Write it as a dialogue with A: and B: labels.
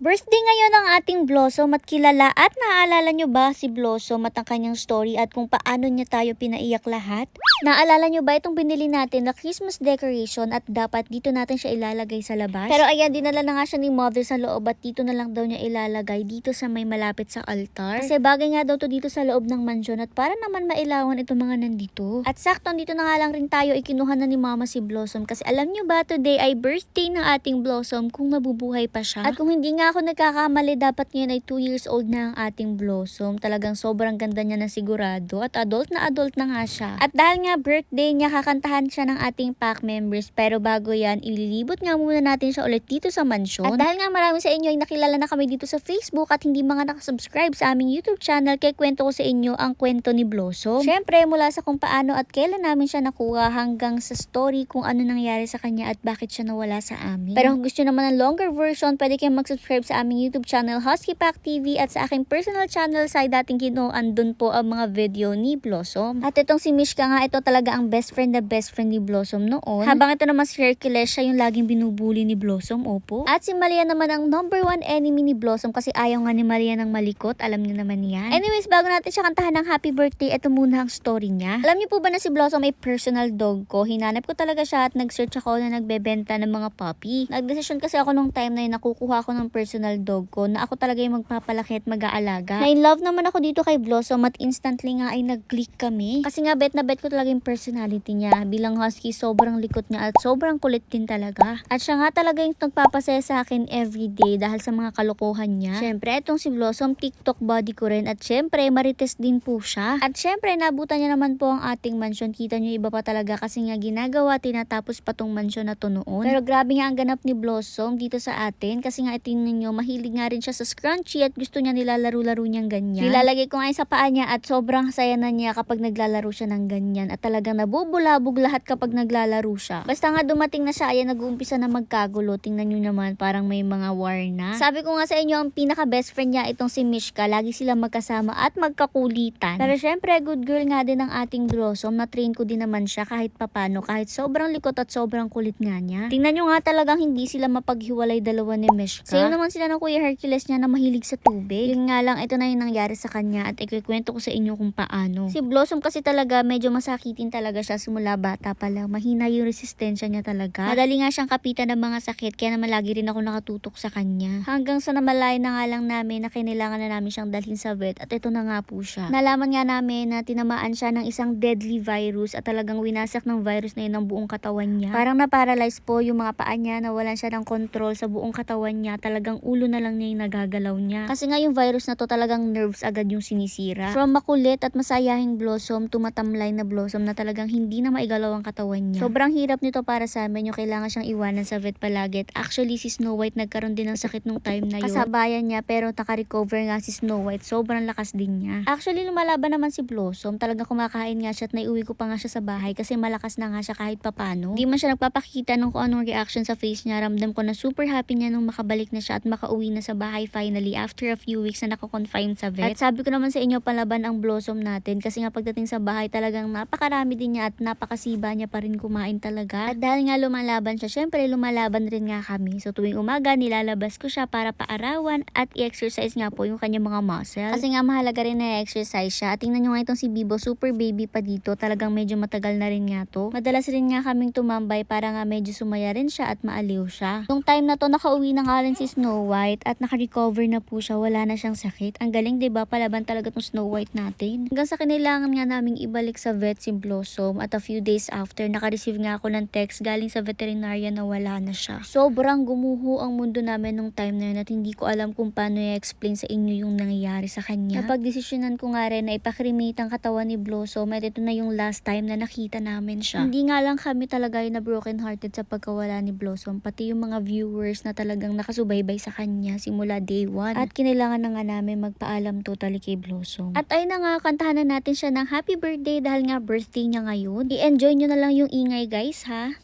A: Birthday ngayon ng ating Blossom at kilala at naaalala nyo ba si Blossom at ang kanyang story at kung paano niya tayo pinaiyak lahat? Naalala nyo ba itong binili natin na Christmas decoration at dapat dito natin siya ilalagay sa labas? Pero ayan, dinala na nga siya ni mother sa loob at dito na lang daw niya ilalagay dito sa may malapit sa altar. Kasi bagay nga daw to dito sa loob ng mansion at para naman mailawan itong mga nandito. At sakto dito na nga lang rin tayo ikinuha na ni mama si Blossom kasi alam nyo ba today ay birthday ng ating Blossom kung mabubuhay pa siya. At kung hindi nga ako nagkakamali dapat ngayon ay 2 years old na ang ating Blossom. Talagang sobrang ganda niya na sigurado at adult na adult na nga siya. At dahil nga birthday niya kakantahan siya ng ating pack members pero bago yan ililibot nga muna natin siya ulit dito sa mansion. At dahil nga marami sa inyo ay nakilala na kami dito sa Facebook at hindi mga nakasubscribe sa aming YouTube channel kaya kwento ko sa inyo ang kwento ni Blossom. Syempre mula sa kung paano at kailan namin siya nakuha hanggang sa story kung ano nangyari sa kanya at bakit siya nawala sa amin. Pero kung gusto naman ng longer version, pwede kayong mag-subscribe sa aming YouTube channel Husky Pack TV at sa aking personal channel sa dating Kino, andun po ang mga video ni Blossom. At itong si Mishka nga, ito talaga ang best friend na best friend ni Blossom noon. Habang ito naman si Hercules, siya yung laging binubuli ni Blossom, opo. At si Malia naman ang number one enemy ni Blossom kasi ayaw nga ni Malia ng malikot, alam niyo naman yan. Anyways, bago natin siya kantahan ng happy birthday, ito muna ang story niya. Alam niyo po ba na si Blossom ay personal dog ko? Hinanap ko talaga siya at nag-search ako na nagbebenta ng mga puppy. Nagdesisyon kasi ako nung time na yun, nakukuha ako ng personal dog ko na ako talaga yung magpapalaki at mag-aalaga. Na in love naman ako dito kay Blossom at instantly nga ay nag-click kami. Kasi nga bet na bet ko talaga yung personality niya. Bilang husky, sobrang likot niya at sobrang kulit din talaga. At siya nga talaga yung nagpapasaya sa akin everyday dahil sa mga kalokohan niya. Syempre, itong si Blossom, TikTok body ko rin. At syempre, marites din po siya. At syempre, nabutan niya naman po ang ating mansion. Kita niyo iba pa talaga kasi nga ginagawa, tinatapos pa tong mansion na to noon. Pero grabe nga ang ganap ni Blossom dito sa atin. Kasi nga tingnan niyo, mahilig nga rin siya sa scrunchie at gusto niya nilalaro-laro niyang ganyan. Nilalagay ko nga sa paa niya at sobrang saya na niya kapag naglalaro siya ng ganyan. At talagang nabubulabog lahat kapag naglalaro siya. Basta nga dumating na siya, ayan nag-uumpisa na magkagulo. Tingnan niyo naman, parang may mga war na. Sabi ko nga sa inyo, ang pinaka best friend niya itong si Mishka. Lagi sila magkasama at magkakulitan. Pero syempre, good girl nga din ang ating Blossom. Na-train ko din naman siya kahit papano. Kahit sobrang likot at sobrang kulit nga niya. Tingnan niyo nga talagang hindi sila mapaghiwalay dalawa ni Mishka. Sa'yo naman sila ng Kuya Hercules niya na mahilig sa tubig. Yun nga lang, ito na yung nangyari sa kanya at ikikwento ko sa inyo kung paano. Si Blossom kasi talaga medyo masakitin talaga siya simula bata pa lang. Mahina yung resistensya niya talaga. Madali nga siyang kapitan ng mga sakit kaya naman lagi rin ako nakatutok sa kanya. Hanggang sa namalay na nga lang namin na kailangan na namin siyang dalhin sa vet at ito na nga po siya. Nalaman nga namin na tinamaan siya ng isang deadly virus at talagang winasak ng virus na yun ang buong katawan niya. Parang na-paralyze po yung mga paa niya, nawalan siya ng control sa buong katawan niya. Talagang ulo na lang niya yung nagagalaw niya. Kasi nga yung virus na to talagang nerves agad yung sinisira. From makulit at masayahing blossom to matamlay na blossom na talagang hindi na maigalaw ang katawan niya. Sobrang hirap nito para sa amin yung kailangan siyang iwanan sa vet palagi. Actually si Snow White nagkaroon din ng sakit nung time na yun. Kasabayan niya pero naka-recover nga si Snow White. Sobrang lakas din niya. Actually lumalaban naman si Blossom. Talagang kumakain nga siya at naiuwi ko pa nga siya sa bahay kasi malakas na nga siya kahit papano. Hindi man siya nagpapakita ng kung anong reaction sa face niya. Ramdam ko na super happy niya nung makabalik na siya at makauwi na sa bahay finally after a few weeks na nakakonfine sa vet. At sabi ko naman sa inyo palaban ang Blossom natin kasi nga pagdating sa bahay talagang napakarami din niya at napakasiba niya pa rin kumain talaga. At dahil nga lumalaban siya, syempre lumalaban rin nga kami. So tuwing umaga nilalabas ko siya para paarawan at i-exercise nga po yung kanyang mga muscle. Kasi nga mahalaga rin na i-exercise siya. At tingnan nyo nga itong si Bibo, super baby pa dito. Talagang medyo matagal na rin nga to. Madalas rin nga kaming tumambay para nga medyo sumaya rin siya at maaliw siya. Nung time na to, nakauwi na nga rin si Snow White at naka-recover na po siya. Wala na siyang sakit. Ang galing ba Palaban talaga tong Snow White natin. Hanggang sa kailangan nga naming ibalik sa vet si Blossom at a few days after, naka-receive nga ako ng text galing sa veterinarian na wala na siya. Sobrang gumuho ang mundo namin nung time na yun at hindi ko alam kung paano i-explain sa inyo yung nangyayari sa kanya. Napag-desisyonan ko nga rin na ipakrimate ang katawan ni Blossom at ito na yung last time na nakita namin siya. Hindi nga lang kami talaga yung na broken hearted sa pagkawala ni Blossom, pati yung mga viewers na talagang nakasubaybay sa kanya simula day one. At kinailangan na nga namin magpaalam totally kay Blossom. At ay na nga, kantahan na natin siya ng happy birthday dahil nga birthday niya ngayon. I-enjoy nyo na lang yung ingay guys ha.